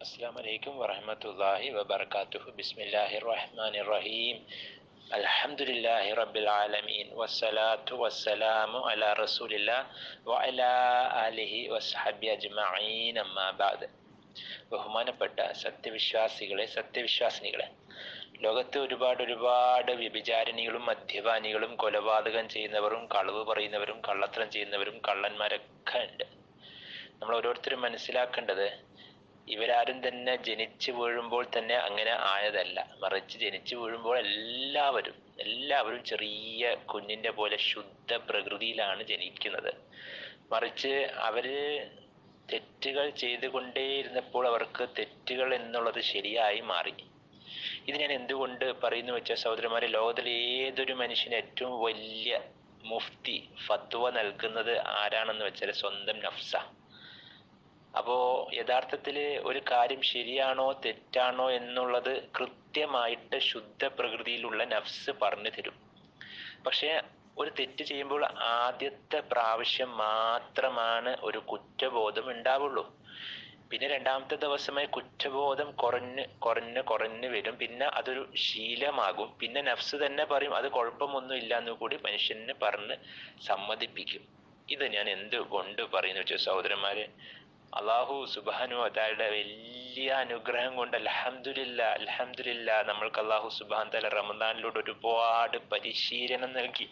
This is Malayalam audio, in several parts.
السلام عليكم ورحمة الله وبركاته بسم الله الرحمن الرحيم الحمد لله رب العالمين والصلاة والسلام على رسول الله وعلى آله وصحبه أجمعين أما بعد ബഹുമാനപ്പെട്ട സത്യവിശ്വാസികളെ സത്യവിശ്വാസിനികളെ ലോകത്ത് ഒരുപാട് ഒരുപാട് വ്യഭിചാരിണികളും മദ്യപാനികളും കൊലപാതകം ചെയ്യുന്നവരും കളവ് പറയുന്നവരും കള്ളത്തരം ചെയ്യുന്നവരും കള്ളന്മാരൊക്കെ ഉണ്ട് നമ്മൾ ഓരോരുത്തരും മനസ്സിലാക്കേണ്ടത് ഇവരാരും തന്നെ ജനിച്ചു വീഴുമ്പോൾ തന്നെ അങ്ങനെ ആയതല്ല. മറിച്ച് ജനിച്ചു വീഴുമ്പോൾ എല്ലാവരും എല്ലാവരും ചെറിയ കുഞ്ഞിന്റെ പോലെ ശുദ്ധ പ്രകൃതിയിലാണ് ജനിക്കുന്നത്. മറിച്ച് അവർ തെറ്റുകൾ ചെയ്തുകൊണ്ടേയിരുന്നപ്പോൾ അവർക്ക് തെറ്റുകൾ എന്നുള്ളത് ശരിയായി മാറി. ഇത് ഞാൻ എന്തുകൊണ്ട് പറയുന്നു വെച്ചാൽ സഹോദരന്മാരെ ലോകത്തിലെ ഏതൊരു മനുഷ്യന് ഏറ്റവും വലിയ മുഫ്തി ഫത്വ നൽകുന്നത് ആരാണെന്ന് വെച്ചാൽ സ്വന്തം നഫ്സ. അപ്പോ യഥാർത്ഥത്തിൽ ഒരു കാര്യം ശരിയാണോ തെറ്റാണോ എന്നുള്ളത് കൃത്യമായിട്ട് ശുദ്ധ പ്രകൃതിയിലുള്ള നഫ്സ് പറഞ്ഞു തരും. പക്ഷെ ഒരു തെറ്റ് ചെയ്യുമ്പോൾ ആദ്യത്തെ പ്രാവശ്യം മാത്രമാണ് ഒരു കുറ്റബോധം ഉണ്ടാവുള്ളൂ. പിന്നെ രണ്ടാമത്തെ ദിവസമായി കുറ്റബോധം കുറഞ്ഞ് കുറഞ്ഞ് കുറഞ്ഞ് വരും. പിന്നെ അതൊരു ശീലമാകും. പിന്നെ നഫ്സ് തന്നെ പറയും അത് കുഴപ്പമൊന്നും ഇല്ല എന്ന് കൂടി മനുഷ്യനെ പറഞ്ഞ് സമ്മതിപ്പിക്കും. ഇത് ഞാൻ എന്ത് കൊണ്ട് പറയുന്നു വെച്ചാൽ സഹോദരന്മാരെ അള്ളാഹു സുബാനു അതായുടെ വലിയ അനുഗ്രഹം കൊണ്ട് അലഹമില്ല അലഹമില്ല നമ്മൾക്ക് അള്ളാഹു സുബാൻ തല റമദാനിലൂടെ ഒരുപാട് പരിശീലനം നൽകി.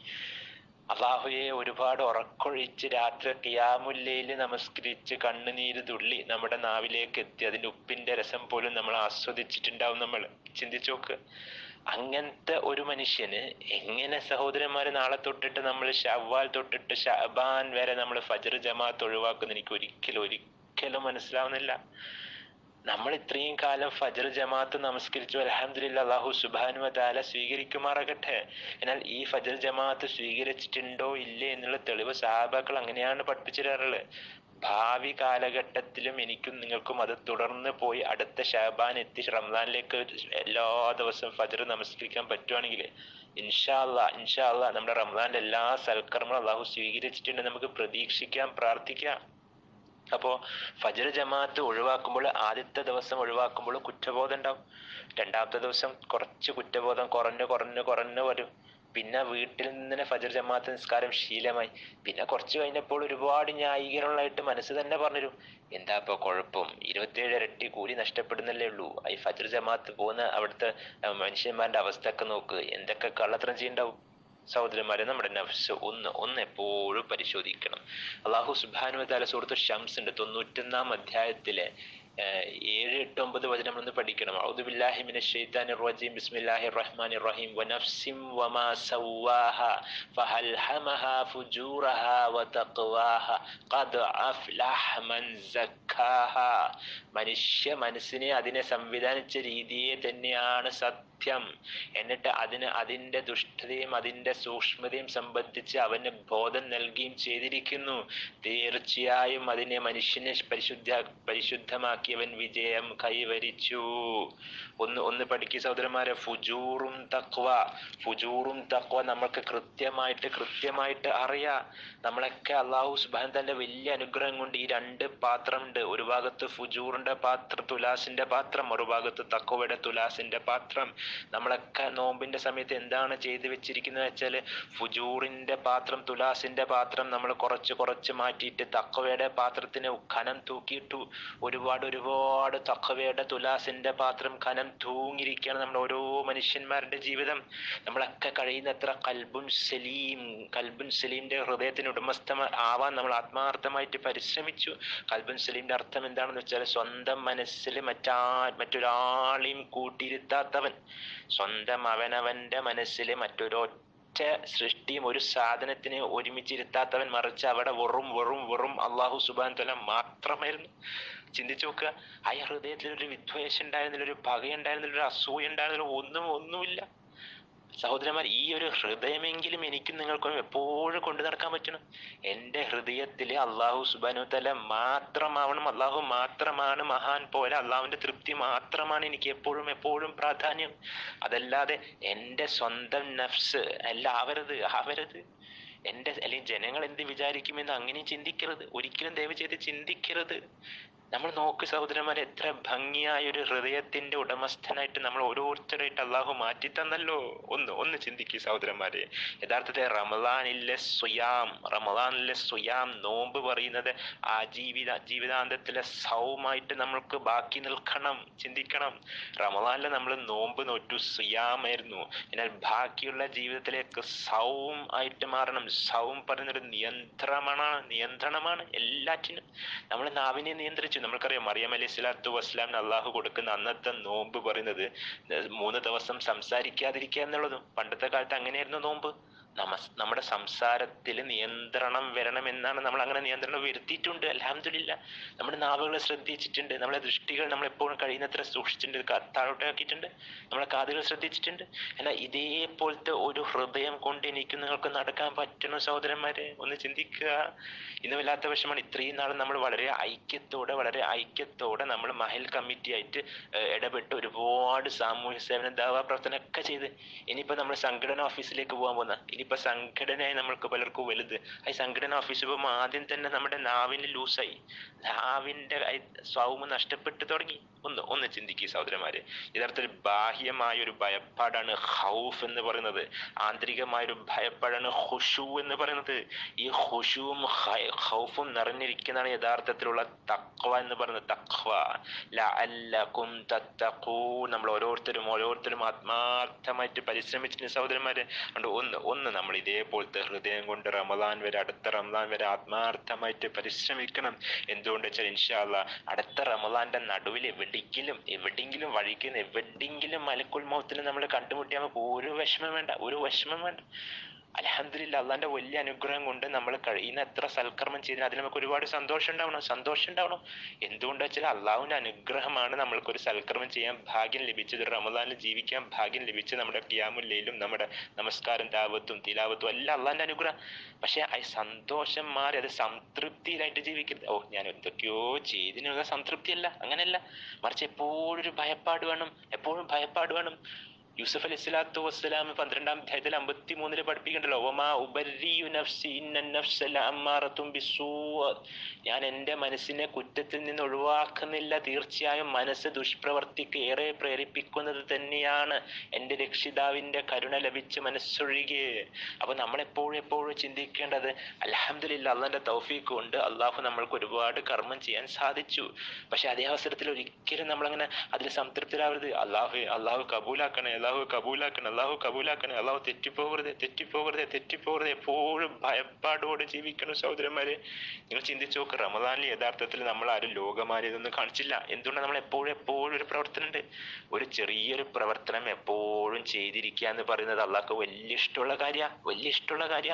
അള്ളാഹുയെ ഒരുപാട് ഉറക്കൊഴിച്ച് രാത്രി കിയാമുല്ലയിൽ നമസ്കരിച്ച് കണ്ണുനീര് തുള്ളി നമ്മുടെ നാവിലേക്ക് എത്തി. അതിന്റെ ഉപ്പിന്റെ രസം പോലും നമ്മൾ ആസ്വദിച്ചിട്ടുണ്ടാവും നമ്മൾ. ചിന്തിച്ചു നോക്ക്. അങ്ങനത്തെ ഒരു മനുഷ്യന് എങ്ങനെ സഹോദരന്മാരെ നാളെ തൊട്ടിട്ട് നമ്മൾ ഷവ്വാൽ തൊട്ടിട്ട് ഷബാൻ വരെ നമ്മൾ ഫജർ ജമാഅത്ത് ഒഴിവാക്കുന്ന? എനിക്ക് ഒരിക്കലും ഒരിക്കലും മനസ്സിലാവുന്നില്ല. നമ്മൾ ഇത്രയും കാലം ഫജർ ജമാഅത്ത് നമസ്കരിച്ചു അലഹമില്ല അള്ളാഹു സുബാനു താല സ്വീകരിക്കുമാറാകട്ടെ. എന്നാൽ ഈ ഫജർ ജമാഅത്ത് സ്വീകരിച്ചിട്ടുണ്ടോ ഇല്ലേ എന്നുള്ള തെളിവ് സഹാബാക്കൾ അങ്ങനെയാണ് പഠിപ്പിച്ചു തരാറുള്ളത് ഭാവി കാലഘട്ടത്തിലും എനിക്കും നിങ്ങൾക്കും അത് തുടർന്ന് പോയി അടുത്ത ഷാബാൻ എത്തി റംസാനിലേക്ക് എല്ലാ ദിവസവും ഫജർ നമസ്കരിക്കാൻ പറ്റുവാണെങ്കിൽ ഇൻഷാല്ല ഇൻഷാല്ല നമ്മുടെ റംസാന്റെ എല്ലാ സൽക്കർമ്മങ്ങളും അള്ളാഹു സ്വീകരിച്ചിട്ടുണ്ട്. നമുക്ക് പ്രതീക്ഷിക്കാം പ്രാർത്ഥിക്കാം. അപ്പോ ഫജർ ജമാഅത്ത് ഒഴിവാക്കുമ്പോൾ ആദ്യത്തെ ദിവസം ഒഴിവാക്കുമ്പോൾ കുറ്റബോധം ഉണ്ടാവും. രണ്ടാമത്തെ ദിവസം കുറച്ച് കുറ്റബോധം കുറഞ്ഞു കുറഞ്ഞു കുറഞ്ഞു വരും. പിന്നെ വീട്ടിൽ നിന്ന് ഫജർ ജമാഅത്ത് നിസ്കാരം ശീലമായി. പിന്നെ കുറച്ച് കഴിഞ്ഞപ്പോൾ ഒരുപാട് ന്യായീകരണങ്ങളായിട്ട് മനസ്സ് തന്നെ പറഞ്ഞു എന്താ ഇപ്പൊ കുഴപ്പം? ഇരുപത്തിയേഴ് ഇരട്ടി കൂലി നഷ്ടപ്പെടുന്നല്ലേ ഉള്ളൂ. ഈ ഫജർ ജമാഅത്ത് പോകുന്ന അവിടുത്തെ മനുഷ്യന്മാരുടെ അവസ്ഥ ഒക്കെ നോക്ക്. എന്തൊക്കെ കള്ളത്തരം ചെയ്യണ്ടാവും? സഹോദരന്മാരെ നമ്മുടെ നഫ്സ് ഒന്ന് ഒന്ന് എപ്പോഴും പരിശോധിക്കണം. അള്ളാഹു സുബാനു താല സുഹൃത്ത് ഷംസിന്റെ തൊണ്ണൂറ്റൊന്നാം അധ്യായത്തിലെ ഏഴ് എട്ട് ഒമ്പത് വചനം ഒന്ന് പഠിക്കണം. ഔദു ബില്ലാഹി മിനശ് ശൈത്താനിർ റജീം ബിസ്മില്ലാഹിർ റഹ്മാനിർ റഹീം വനഫ്സിൻ വമാ സവ്വാഹ ഫഹൽഹമഹ ഫുജൂറഹ വതഖ്വാഹ ഖദ് അഫ്ലഹ മൻ സക്കാഹ മനുഷ്യ മനസ്സിനെ അതിനെ സംവിധാനിച്ച രീതിയെ തന്നെയാണ് സത്യം എന്നിട്ട് അതിന് അതിന്റെ ദുഷ്ടതയും അതിന്റെ സൂക്ഷ്മതയും സംബന്ധിച്ച് അവന് ബോധം നൽകുകയും ചെയ്തിരിക്കുന്നു. തീർച്ചയായും അതിനെ മനുഷ്യനെ പരിശുദ്ധ പരിശുദ്ധമാക്കിയവൻ വിജയം കൈവരിച്ചു. ഒന്ന് ഒന്ന് പഠിക്കുക സഹോദരന്മാരെ. ഫുജൂറും തക്വ ഫുജൂറും തക്വ നമ്മൾക്ക് കൃത്യമായിട്ട് കൃത്യമായിട്ട് അറിയാം. നമ്മളൊക്കെ അള്ളാഹു സുബാൻ തന്റെ വലിയ അനുഗ്രഹം കൊണ്ട് ഈ രണ്ട് പാത്രമുണ്ട്. ഒരു ഭാഗത്ത് ഫുജൂറിന്റെ പാത്രം തുലാസിന്റെ പാത്രം. ഒരു ഭാഗത്ത് തക്കവയുടെ തുലാസിന്റെ പാത്രം. നമ്മളൊക്കെ നോമ്പിന്റെ സമയത്ത് എന്താണ് ചെയ്തു വെച്ചിരിക്കുന്നത് വെച്ചാൽ ഫുജൂറിന്റെ പാത്രം തുലാസിന്റെ പാത്രം നമ്മൾ കുറച്ച് കുറച്ച് മാറ്റിയിട്ട് തക്കവയുടെ പാത്രത്തിന് ഖനം തൂക്കിയിട്ടു ഒരുപാട് ഒരുപാട് തക്കവയുടെ തുലാസിന്റെ പാത്രം ഖനം തൂങ്ങിയിരിക്കുകയാണ് നമ്മുടെ ഓരോ മനുഷ്യന്മാരുടെ ജീവിതം. നമ്മളൊക്കെ കഴിയുന്നത്ര കൽബുൻ സലീം കൽബുൻ സലീമിന്റെ ഹൃദയത്തിന് ഉടമസ്ഥ ആവാൻ നമ്മൾ ആത്മാർത്ഥമായിട്ട് പരിശ്രമിച്ചു. കൽബുൻ സലീമിന്റെ അർത്ഥം എന്താണെന്ന് വെച്ചാൽ സ്വന്തം മനസ്സിൽ മറ്റാ മറ്റൊരാളെയും കൂട്ടിയിരുത്താത്തവൻ. സ്വന്തം അവനവന്റെ മനസ്സിൽ മറ്റൊരൊറ്റ സൃഷ്ടിയും ഒരു സാധനത്തിന് ഒരുമിച്ചിരുത്താത്തവൻ മറിച്ച് അവിടെ വെറും വെറും വെറും അള്ളാഹു സുബാൻ തല മാത്രമായിരുന്നു. ചിന്തിച്ചു നോക്കുക ആ ഹൃദയത്തിൽ ഒരു വിദ്വേഷം ഉണ്ടായിരുന്നില്ല ഒരു പകയുണ്ടായിരുന്നില്ല ഒരു അസൂയ ഉണ്ടായിരുന്നില്ല ഒന്നും ഒന്നുമില്ല. സഹോദരന്മാർ ഈ ഒരു ഹൃദയമെങ്കിലും എനിക്കും നിങ്ങൾക്കും എപ്പോഴും കൊണ്ടു നടക്കാൻ പറ്റണം. എന്റെ ഹൃദയത്തിൽ അള്ളാഹു സുബാനു തല മാത്രമാവണം. അള്ളാഹു മാത്രമാണ് മഹാൻ പോലെ. അള്ളാഹുവിന്റെ തൃപ്തി മാത്രമാണ് എനിക്ക് എപ്പോഴും എപ്പോഴും പ്രാധാന്യം. അതല്ലാതെ എന്റെ സ്വന്തം നഫ്സ് അല്ല ആവരുത് ആവരുത് എന്റെ അല്ലെങ്കിൽ ജനങ്ങൾ എന്ത് വിചാരിക്കുമെന്ന് അങ്ങനെ ചിന്തിക്കരുത്. ഒരിക്കലും ദയവ് ചെയ്ത് ചിന്തിക്കരുത്. നമ്മൾ നോക്ക് സഹോദരന്മാരെ എത്ര ഭംഗിയായ ഒരു ഹൃദയത്തിന്റെ ഉടമസ്ഥനായിട്ട് നമ്മൾ ഓരോരുത്തരായിട്ട് അള്ളാഹു മാറ്റി തന്നല്ലോ ഒന്ന് ഒന്ന് ചിന്തിക്കുക സഹോദരന്മാരെ. യഥാർത്ഥത്തിൽ റമദാനിലെ സുയാം റമദാനിലെ സുയാം നോമ്പ് പറയുന്നത് ആ ജീവിത ജീവിതാന്തത്തിലെ സൗമായിട്ട് നമ്മൾക്ക് ബാക്കി നിൽക്കണം ചിന്തിക്കണം. റമദാനിലെ നമ്മൾ നോമ്പ് നോറ്റു സുയാമായിരുന്നു എന്നാൽ ബാക്കിയുള്ള ജീവിതത്തിലേക്ക് സൗം ആയിട്ട് മാറണം. സൗം പറയുന്നൊരു നിയന്ത്രണമാണ് നിയന്ത്രണമാണ് എല്ലാറ്റിനും. നമ്മൾ നാവിനെ നിയന്ത്രിച്ചു. നമ്മൾക്കറിയാം. മറിയം അലൈഹി സ്വലാത്തു വസ്ലാമിന് അള്ളാഹു കൊടുക്കുന്ന അന്നത്തെ നോമ്പ് പറയുന്നത് മൂന്ന് ദിവസം സംസാരിക്കാതിരിക്കുക എന്നുള്ളതും പണ്ടത്തെ കാലത്ത് അങ്ങനെയായിരുന്നു നോമ്പ്. നമ നമ്മുടെ സംസാരത്തിൽ നിയന്ത്രണം വരണമെന്നാണ് നമ്മൾ അങ്ങനെ നിയന്ത്രണം വരുത്തിയിട്ടുണ്ട്. അലഹമില്ല നമ്മുടെ നാവുകളെ ശ്രദ്ധിച്ചിട്ടുണ്ട്. നമ്മുടെ ദൃഷ്ടികൾ നമ്മൾ എപ്പോഴും കഴിയുന്നത്ര സൂക്ഷിച്ചിട്ടുണ്ട്. താഴോട്ടാക്കിയിട്ടുണ്ട്. നമ്മുടെ കാതുകൾ ശ്രദ്ധിച്ചിട്ടുണ്ട്. എന്നാൽ ഇതേപോലത്തെ ഒരു ഹൃദയം കൊണ്ട് എനിക്ക് നിങ്ങൾക്ക് നടക്കാൻ പറ്റണം സഹോദരന്മാരെ? ഒന്ന് ചിന്തിക്കുക. ഇന്ന് വല്ലാത്ത ഇത്രയും നാൾ നമ്മൾ വളരെ ഐക്യത്തോടെ വളരെ ഐക്യത്തോടെ നമ്മൾ മഹൽ കമ്മിറ്റി ആയിട്ട് ഇടപെട്ട് ഒരുപാട് സാമൂഹ്യ സേവന ദാവാ പ്രവർത്തനമൊക്കെ ചെയ്ത്. ഇനിയിപ്പോൾ നമ്മൾ സംഘടന ഓഫീസിലേക്ക് പോകാൻ പോകുന്ന ഇനിയിപ്പോ സംഘടനയായി നമ്മൾക്ക് പലർക്കും വലുത്. ഈ സംഘടന ഓഫീസ് പോകുമ്പോൾ ആദ്യം തന്നെ നമ്മുടെ നാവിന് ലൂസായി. നാവിന്റെ സ്വൗമ നഷ്ടപ്പെട്ടു തുടങ്ങി. ഒന്ന് ഒന്ന് ചിന്തിക്കുക സഹോദരന്മാരെ. യഥാർത്ഥത്തിൽ ബാഹ്യമായ ഒരു ഭയപ്പാടാണ് ഹൗഫ് എന്ന് പറയുന്നത്. ആന്തരികമായ ഒരു ഭയപ്പാടാണ് ഹുഷു എന്ന് പറയുന്നത്. ഈ ഹുഷുവും ഹൗഫും നിറഞ്ഞിരിക്കുന്നതാണ് യഥാർത്ഥത്തിലുള്ള തക്വ എന്ന് പറയുന്നത്. തക്വ ലഅല്ലകും തത്തഖൂ നമ്മൾ ഓരോരുത്തരും ഓരോരുത്തരും ആത്മാർത്ഥമായിട്ട് പരിശ്രമിച്ചിട്ടുണ്ട് സഹോദരന്മാരെ. അതുകൊണ്ട് ഒന്ന് ഒന്ന് നമ്മൾ ഇതേപോലത്തെ ഹൃദയം കൊണ്ട് റമദാൻ വരെ അടുത്ത റമദാൻ വരെ ആത്മാർത്ഥമായിട്ട് പരിശ്രമിക്കണം. എന്തുകൊണ്ട് വെച്ചാൽ ഇൻഷാല്ല അടുത്ത റമദാന്റെ നടുവിൽ എവിടെങ്കിലും എവിടെയെങ്കിലും വഴിക്കുന്ന എവിടെങ്കിലും മലക്കുൽ മൗത്തിൽ നമ്മൾ കണ്ടുമുട്ടിയാൽ നമുക്ക് ഒരു വിഷമം വേണ്ട ഒരു വിഷമം വേണ്ട. അലഹദില്ല അള്ളാന്റെ വലിയ അനുഗ്രഹം കൊണ്ട് നമ്മൾ കഴിയുന്ന എത്ര സൽക്കർമ്മം ചെയ്തിന് അതിൽ നമുക്ക് ഒരുപാട് സന്തോഷം ഉണ്ടാവണം. സന്തോഷം ഉണ്ടാവണം. എന്തുകൊണ്ട് വെച്ചാൽ അള്ളാഹുവിന്റെ അനുഗ്രഹമാണ് നമ്മൾക്ക് ഒരു സൽക്കർമ്മം ചെയ്യാൻ ഭാഗ്യം ലഭിച്ചത്. റമദാനിൽ ജീവിക്കാൻ ഭാഗ്യം ലഭിച്ചത് നമ്മുടെ ക്യാമുല്ലയിലും നമ്മുടെ നമസ്കാരം ദാവത്തും തിലാവത്തും എല്ലാം അള്ളാന്റെ അനുഗ്രഹം. പക്ഷെ ആ സന്തോഷം മാറി അത് സംതൃപ്തിയിലായിട്ട് ജീവിക്കരുത്. ഓ ഞാൻ എന്തൊക്കെയോ ചെയ്തിനുള്ള സംതൃപ്തിയല്ല. അങ്ങനെയല്ല. മറിച്ച് എപ്പോഴും ഒരു ഭയപ്പാട് വേണം. എപ്പോഴും ഭയപ്പാട് വേണം. യൂസഫ് അലി സ്വലാത്തു വസ്സലാം പന്ത്രണ്ടാം അധ്യായത്തിൽ അമ്പത്തി മൂന്നിൽ പഠിപ്പിക്കണ്ടല്ലോ നഫ്സി ഞാൻ എന്റെ മനസ്സിനെ കുറ്റത്തിൽ നിന്ന് ഒഴിവാക്കുന്നില്ല. തീർച്ചയായും മനസ്സ് ദുഷ്പ്രവർത്തിക്ക് ഏറെ പ്രേരിപ്പിക്കുന്നത് തന്നെയാണ്. എന്റെ രക്ഷിതാവിന്റെ കരുണ ലഭിച്ച് മനസ്സൊഴികെ. അപ്പൊ നമ്മൾ എപ്പോഴും എപ്പോഴും ചിന്തിക്കേണ്ടത് അലഹമില്ല അള്ളാന്റെ തൗഫീഖ് കൊണ്ട് അള്ളാഹു നമ്മൾക്ക് ഒരുപാട് കർമ്മം ചെയ്യാൻ സാധിച്ചു. പക്ഷെ അതേ അവസരത്തിൽ ഒരിക്കലും നമ്മളങ്ങനെ അതിൽ സംതൃപ്തരാവരുത്. അള്ളാഹു അള്ളാഹു കബൂലാക്കണേ അള്ളാഹു കബൂലാക്കണേ അള്ളാഹു കബൂലാക്കണേ. അള്ളാഹു തെറ്റിപ്പോകരുത് തെറ്റിപ്പോകരുത് തെറ്റിപ്പോകരുത്. എപ്പോഴും ഭയപ്പാടോടെ ജീവിക്കണം സഹോദരന്മാരെ നിങ്ങൾ ചിന്തിച്ചു നോക്ക് റമദാനിൽ യഥാർത്ഥത്തിൽ നമ്മൾ ആരും ലോകമാരിയതൊന്നും കാണിച്ചില്ല. എന്തുകൊണ്ട് നമ്മൾ എപ്പോഴും എപ്പോഴും ഒരു പ്രവർത്തനം ഉണ്ട് ഒരു ചെറിയൊരു പ്രവർത്തനം എപ്പോഴും ചെയ്തിരിക്കുക എന്ന് പറയുന്നത് അള്ളാഹ്ക്ക് വലിയ ഇഷ്ടമുള്ള കാര്യ വലിയ ഇഷ്ടമുള്ള കാര്യ.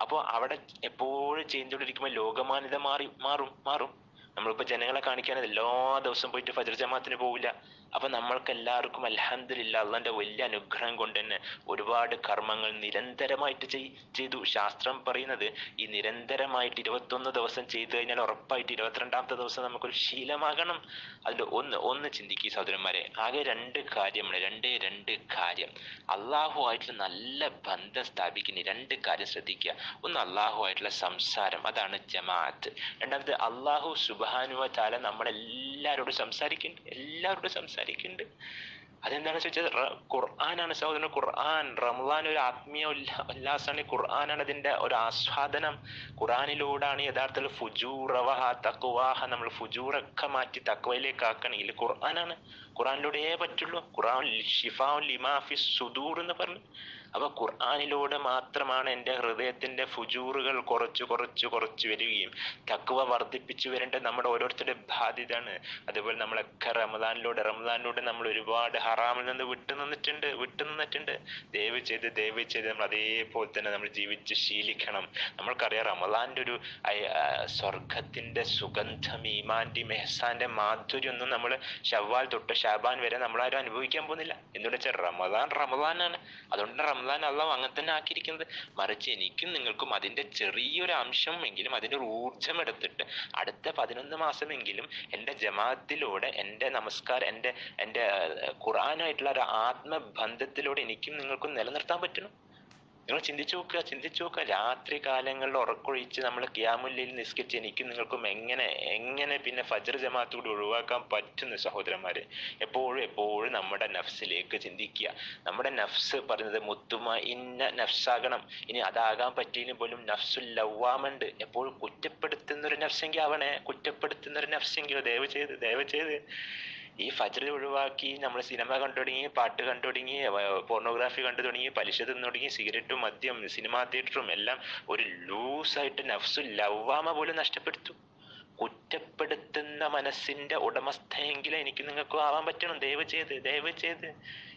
അപ്പോൾ അവിടെ എപ്പോഴും ചെയ്തുകൊണ്ടിരിക്കുമ്പോൾ ലോകമാന്യത മാറി മാറും മാറും. നമ്മളിപ്പോ ജനങ്ങളെ കാണിക്കാൻ എല്ലാ ദിവസം പോയിട്ട് ഫജർ ജമാത്തിന് പോവില്ല. അപ്പൊ നമ്മൾക്ക് എല്ലാവർക്കും അലഹദില്ല അള്ളാന്റെ വലിയ അനുഗ്രഹം കൊണ്ട് തന്നെ ഒരുപാട് കർമ്മങ്ങൾ നിരന്തരമായിട്ട് ചെയ്തു. ശാസ്ത്രം പറയുന്നത് ഈ നിരന്തരമായിട്ട് ഇരുപത്തൊന്ന് ദിവസം ചെയ്തു കഴിഞ്ഞാൽ ഉറപ്പായിട്ട് ഇരുപത്തിരണ്ടാമത്തെ ദിവസം നമുക്കൊരു ശീലമാകണം. അതിൽ ഒന്ന് ഒന്ന് ചിന്തിക്കുക സഹോദരന്മാരെ. ആകെ രണ്ട് കാര്യമാണ് രണ്ടേ രണ്ട് കാര്യം. ആയിട്ടുള്ള നല്ല ബന്ധം സ്ഥാപിക്കുന്ന രണ്ട് കാര്യം ശ്രദ്ധിക്കുക. ഒന്ന് അള്ളാഹു ആയിട്ടുള്ള സംസാരം അതാണ് ജമാഅത്ത്. രണ്ടാമത് അള്ളാഹു സുബാനുവ താല നമ്മളെല്ലാവരോടും സംസാരിക്കുന്നുണ്ട് എല്ലാവരോടും സംസാരിക്കുന്നുണ്ട് അതെന്താണെന്ന് വെച്ചാൽ ഖുർആനാണ് സഹോദരൻ ഖുർആൻ റമദാൻ ഒരു ആത്മീയ ഉല്ലാസമാണ് ഖുർആനാണ് അതിന്റെ ഒരു ആസ്വാദനം. ഖുർആനിലൂടെയാണ് യഥാർത്ഥത്തിൽ ഫുജൂറവഹ തക്കുവാഹ നമ്മൾ ഫുജൂറൊക്കെ മാറ്റി തക്വയിലേക്ക് ആക്കണമെങ്കിൽ ഖുർആനാണ് ഖുർആനിലൂടെയേ പറ്റുള്ളൂ. ഖുറാൻ ഷിഫാ ലിമാഫി സുദൂർ എന്ന് പറഞ്ഞു. അപ്പൊ ഖുർആാനിലൂടെ മാത്രമാണ് എന്റെ ഹൃദയത്തിന്റെ ഫുജൂറുകൾ കുറച്ച് കുറച്ച് കുറച്ച് വരികയും തക്കുവ വർദ്ധിപ്പിച്ചു വരേണ്ട നമ്മുടെ ഓരോരുത്തരുടെ ബാധ്യതയാണ്. അതുപോലെ നമ്മളൊക്കെ റമദാനിലൂടെ റമദാനിലൂടെ നമ്മൾ ഒരുപാട് ഹറാമിൽ നിന്ന് വിട്ടു നിന്നിട്ടുണ്ട് വിട്ടു നിന്നിട്ടുണ്ട്. ദയവ് ചെയ്ത് ദയവ് ചെയ്ത് നമ്മൾ അതേപോലെ തന്നെ നമ്മൾ ജീവിച്ച് ശീലിക്കണം. നമ്മൾക്കറിയാം റമദാന്റെ ഒരു സ്വർഗത്തിന്റെ സുഗന്ധം ഈമാന്റെ മെഹസാന്റെ മാധുര്യം ഒന്നും നമ്മൾ ഷവ്വാൽ തൊട്ട് ഷാബാൻ വരെ നമ്മൾ ആരും അനുഭവിക്കാൻ പോകുന്നില്ല. എന്തുകൊണ്ട് വെച്ചാൽ റമദാൻ റമദാനാണ്. അതുകൊണ്ട് റമദാൻ അള്ളാഹ് അങ്ങനെ തന്നെ ആക്കിയിരിക്കുന്നത്. മറിച്ച് എനിക്കും നിങ്ങൾക്കും അതിന്റെ ചെറിയൊരു അംശം എങ്കിലും അതിന്റെ ഒരു ഊർജം എടുത്തിട്ട് അടുത്ത പതിനൊന്ന് മാസമെങ്കിലും എന്റെ ജമാഅത്തിലൂടെ എന്റെ നമസ്കാരം എന്റെ എന്റെ ഖുർആനായിട്ടുള്ള ഒരു ആത്മബന്ധത്തിലൂടെ എനിക്കും നിങ്ങൾക്കും നിലനിർത്താൻ പറ്റണം നിങ്ങൾ ചിന്തിച്ചു നോക്കുക ചിന്തിച്ചു നോക്കുക. രാത്രി കാലങ്ങളിൽ ഉറക്കൊഴിച്ച് നമ്മൾ ക്യാമുല്ലയിൽ നിസ്കരിച്ച് എനിക്കും നിങ്ങൾക്കും എങ്ങനെ എങ്ങനെ പിന്നെ ഫജർ ജമാഅത്ത് കൂടി ഒഴിവാക്കാൻ പറ്റുന്നു സഹോദരന്മാരെ? എപ്പോഴും എപ്പോഴും നമ്മുടെ നഫ്സിലേക്ക് ചിന്തിക്കുക. നമ്മുടെ നഫ്സ് പറയുന്നത് മുത്തുമ ഇന്ന നഫ്സാകണം. ഇനി അതാകാൻ പറ്റിയില്ല പോലും നഫ്സുൽ ലവ്വാമുണ്ട്. എപ്പോഴും കുറ്റപ്പെടുത്തുന്ന ഒരു നഫ്സെങ്കിൽ ആവണേ. കുറ്റപ്പെടുത്തുന്ന ഒരു നഫ്സെങ്കിലോ? ദയവ് ചെയ്ത് ദയവ് ചെയ്ത്. ഈ ഫജ്ർ ഒഴിവാക്കി നമ്മൾ സിനിമ കണ്ടു തുടങ്ങി പാട്ട് കണ്ടു തുടങ്ങി പോർണോഗ്രാഫി കണ്ടു തുടങ്ങി പലിശ തിന്നു തുടങ്ങി സിഗരറ്റും മദ്യം സിനിമാ തിയേറ്ററും എല്ലാം ഒരു ലൂസായിട്ട് നഫ്സു ലവ്വാമ പോലും നഷ്ടപ്പെടുത്തു. കുറ്റപ്പെടുത്തുന്ന മനസ്സിന്റെ ഉടമസ്ഥയെങ്കിലും എനിക്ക് നിങ്ങൾക്ക് ആവാൻ പറ്റണം. ദയവ് ചെയ്ത് ദയവ് ചെയ്ത്.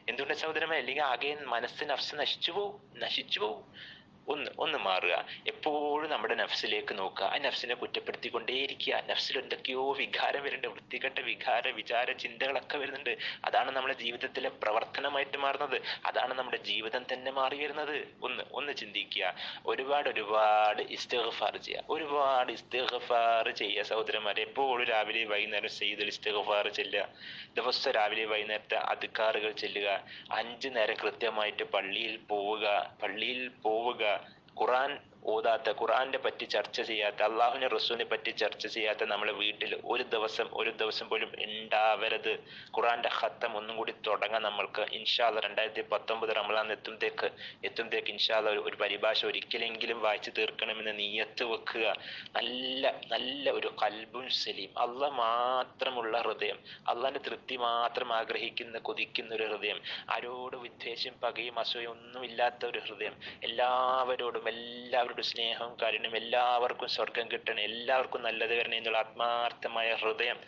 എന്തുകൊണ്ട് സഹോദരമേ? അല്ലെങ്കിൽ ആകെ മനസ്സ് നഫ്സ് നശിച്ചു പോവും നശിച്ചു പോവും. ഒന്ന് ഒന്ന് മാറുക. എപ്പോഴും നമ്മുടെ നഫ്സിലേക്ക് നോക്കുക. ആ നഫ്സിനെ കുറ്റപ്പെടുത്തിക്കൊണ്ടേയിരിക്കുക. നഫ്സിൽ എന്തൊക്കെയോ വികാരം വരുന്നുണ്ട്. വൃത്തികെട്ട വികാര വിചാര ചിന്തകളൊക്കെ വരുന്നുണ്ട്. അതാണ് നമ്മുടെ ജീവിതത്തിലെ പ്രവർത്തനമായിട്ട് മാറുന്നത്. അതാണ് നമ്മുടെ ജീവിതം തന്നെ മാറി വരുന്നത്. ഒന്ന് ഒന്ന് ചിന്തിക്കുക. ഒരുപാട് ഒരുപാട് ഇസ്തിഗ്ഫാർ ചെയ്യുക. ഒരുപാട് ഇസ്തിഗ്ഫാർ ചെയ്യുക സഹോദരന്മാരെ. എപ്പോഴും രാവിലെ വൈകുന്നേരം സെയ്തുൽ ഇസ്തിഗ്ഫാർ ചെല്ലുക. ദിവസം രാവിലെ വൈകുന്നേരത്തെ അധികാറുകൾ ചെല്ലുക. അഞ്ചു നേരം കൃത്യമായിട്ട് പള്ളിയിൽ പോവുക. പള്ളിയിൽ പോവുക. quraan ഓതാത്ത ഖുർആാനെ പറ്റി ചർച്ച ചെയ്യാത്ത അള്ളാഹുവിനെ റസൂലിനെ പറ്റി ചർച്ച ചെയ്യാത്ത നമ്മുടെ വീട്ടിൽ ഒരു ദിവസം ഒരു ദിവസം പോലും ഉണ്ടാവരുത് ഖുർആന്റെ ഹത്തം ഒന്നും കൂടി തുടങ്ങാൻ നമ്മൾക്ക് ഇൻഷാല്ല രണ്ടായിരത്തി പത്തൊമ്പത് റമലാൻ എത്തുമ്പോഴത്തേക്ക് എത്തുമ്പോഴത്തേക്ക് ഇൻഷാല്ല ഒരു പരിഭാഷ ഒരിക്കലെങ്കിലും വായിച്ചു തീർക്കണമെന്ന് നീയത്ത് വെക്കുക. നല്ല നല്ല ഒരു കൽബും സലീം. അല്ല മാത്രമുള്ള ഹൃദയം. അള്ളാന്റെ തൃപ്തി മാത്രം ആഗ്രഹിക്കുന്ന കൊതിക്കുന്ന ഒരു ഹൃദയം. ആരോടും വിദ്വേഷം പകയും അസൂയും ഒന്നുമില്ലാത്ത ഒരു ഹൃദയം. എല്ലാവരോടും എല്ലാവരും എല്ലാവരുടെ സ്നേഹവും കാരുണ്യം എല്ലാവർക്കും സ്വർഗം കിട്ടണം. എല്ലാവർക്കും നല്ലത് വരണേ എന്നുള്ള ആത്മാർത്ഥമായ ഹൃദയം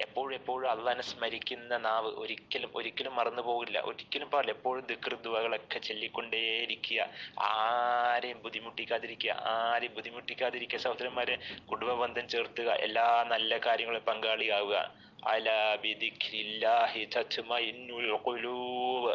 എപ്പോഴും എപ്പോഴും അള്ളാനെ സ്മരിക്കുന്ന നാവ് ഒരിക്കലും ഒരിക്കലും മറന്നു പോകില്ല. ഒരിക്കലും പാടില്ല. എപ്പോഴും ദിക്കൃതുവകളൊക്കെ ചൊല്ലിക്കൊണ്ടേയിരിക്കുക. ആരെയും ബുദ്ധിമുട്ടിക്കാതിരിക്കുക. ആരെയും ബുദ്ധിമുട്ടിക്കാതിരിക്കുക. സഹോദരന്മാരെ കുടുംബബന്ധം ചേർത്തുക. എല്ലാ നല്ല കാര്യങ്ങളും പങ്കാളിയാവുക. തത്മഇന്നുൽ ഖുലൂബ്.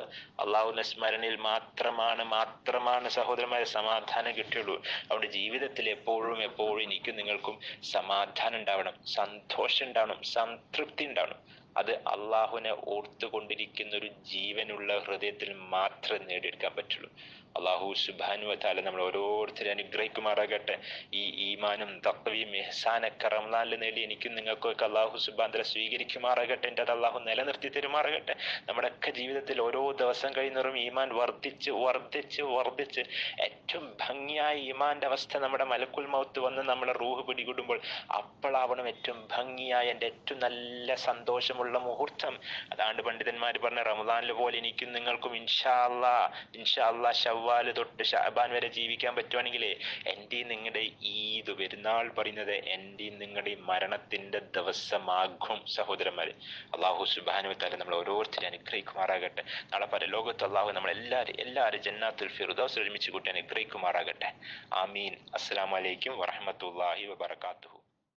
സ്മരണയിൽ മാത്രമാണ് മാത്രമാണ് സഹോദരന്മാരെ സമാധാനം കിട്ടുള്ളൂ അവിടെ ജീവിതത്തിൽ എപ്പോഴും എപ്പോഴും എനിക്കും നിങ്ങൾക്കും സമാധാനം ഉണ്ടാവണം സന്തോഷം ഉണ്ടാവണം സംതൃപ്തി ഉണ്ടാവണം. അത് അള്ളാഹുവിനെ ഓർത്തുകൊണ്ടിരിക്കുന്ന ഒരു ജീവനുള്ള ഹൃദയത്തിൽ മാത്രമേ നേടിയെടുക്കാൻ പറ്റുള്ളൂ. അള്ളാഹു സുബാനു താല നമ്മൾ ഓരോരുത്തരെ അനുഗ്രഹിക്കുമാറാകട്ടെ. ഈ ഈമാനും തത്വയും മെഹസാനൊക്കെ റംലാനിൽ നേടി എനിക്കും നിങ്ങൾക്കൊക്കെ അള്ളാഹു സുബാന്തര സ്വീകരിക്കുമാറാകട്ടെ. എന്റെ അത് അള്ളാഹു നിലനിർത്തി തരുമാറാകട്ടെ. നമ്മുടെയൊക്കെ ജീവിതത്തിൽ ഓരോ ദിവസം കഴിയുന്നവരും ഈമാൻ വർദ്ധിച്ച് വർദ്ധിച്ച് വർദ്ധിച്ച് ഏറ്റവും ഭംഗിയായ ഈമാന്റെ അവസ്ഥ നമ്മുടെ മലക്കുൽ മൗത്ത് വന്ന് നമ്മുടെ റൂഹ് പിടികൂടുമ്പോൾ അപ്പോഴാവണം ഏറ്റവും ഭംഗിയായ എന്റെ ഏറ്റവും നല്ല സന്തോഷമുള്ള മുഹൂർത്തം. അതാണ്ട് പണ്ഡിതന്മാർ പറഞ്ഞ റമദാനിൽ പോലെ എനിക്കും നിങ്ങൾക്കും ഇൻഷാ അല്ലാ ഇൻഷാ ഷവ്വാൽ തൊട്ട് ഷാബാൻ വരെ ജീവിക്കാൻ പറ്റുവാണെങ്കിലേ എന്റെ നിങ്ങളുടെ ഈദ് പെരുന്നാൾ പറയുന്നത് എന്റെയും നിങ്ങളുടെ മരണത്തിന്റെ ദിവസമാകും സഹോദരന്മാരെ. അള്ളാഹു സുബാനു താല നമ്മൾ ഓരോരുത്തരും അനുഗ്രഹിക്കുമാറാകട്ടെ. നാളെ പരലോകത്ത് അള്ളാഹു നമ്മൾ എല്ലാവരും ജന്നാത്തുൽ ഫിറുദോസ് ഒരുമിച്ച് കൂട്ടി അനുഗ്രഹിക്കുമാറാകട്ടെ. ആമീൻ. അസ്സലാമലൈക്കും വറഹമത്തല്ലാഹി വബർക്കാത്തുഹു